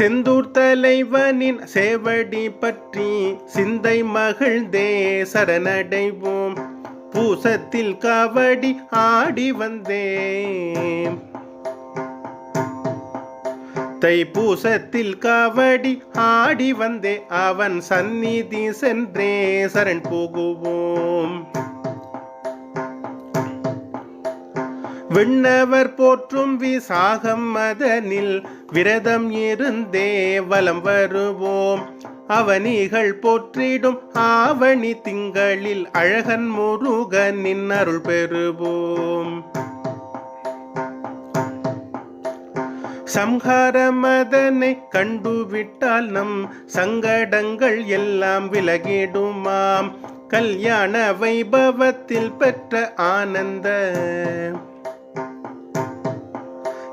செந்தூர் தலைவனின் சேவடி பற்றி சிந்தை மகிழ்ந்தே சரணடைவோம். பூசத்தில் காவடி ஆடி வந்தேன். தைப்பூசத்தில் காவடி ஆடி வந்தே அவன் சந்நிதி சென்றே சரண் போகுவோம். விண்ணவர் போற்றும் விசாகம் மதனில் விரதம் இருந்தே வலம் வருவோம். அவனிகள் போற்றிடும் ஆவணி திங்களில் அழகன் முருகனின் அருள் பெறுவோம். சம்ஹார மதனை கண்டுவிட்டால் நம் சங்கடங்கள் எல்லாம் விலகிடுமாம். கல்யாண வைபவத்தில் பெற்ற ஆனந்த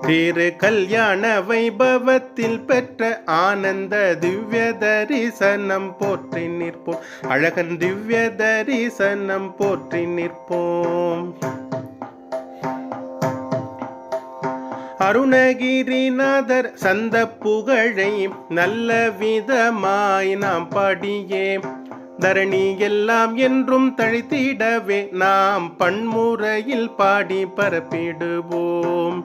திரு கல்யாண வைபவத்தில் பெற்ற ஆனந்த திவ்ய தரிசனம் போற்றி நிற்போம். அழகன் திவ்ய தரிசனம் போற்றி நிற்போம். அருணகிரிநாதர் சந்த புகழை நல்ல விதமாய் நாம் படியே தரணி எல்லாம் என்றும் தழைத்திடவே நாம் பன்முறையில் பாடி பரப்பிடுவோம்.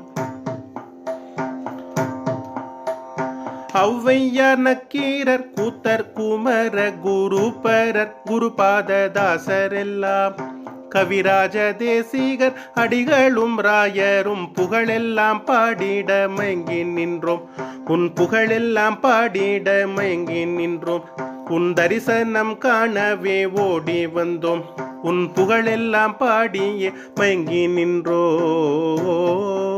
ஔவையார் நக்கீரர் கூத்தர் குமர குருபரர் குருபாததாசர் எல்லாம் கவிராஜ தேசிகர் அடிகளும் ராயரும் புகழெல்லாம் பாடிட மயங்கி நின்றோம். உன் புகழெல்லாம் பாடிட மயங்கி நின்றோம். உன் தரிசனம் காணவே ஓடி வந்தோம். உன் புகழெல்லாம் பாடியே மயங்கி நின்றோம்.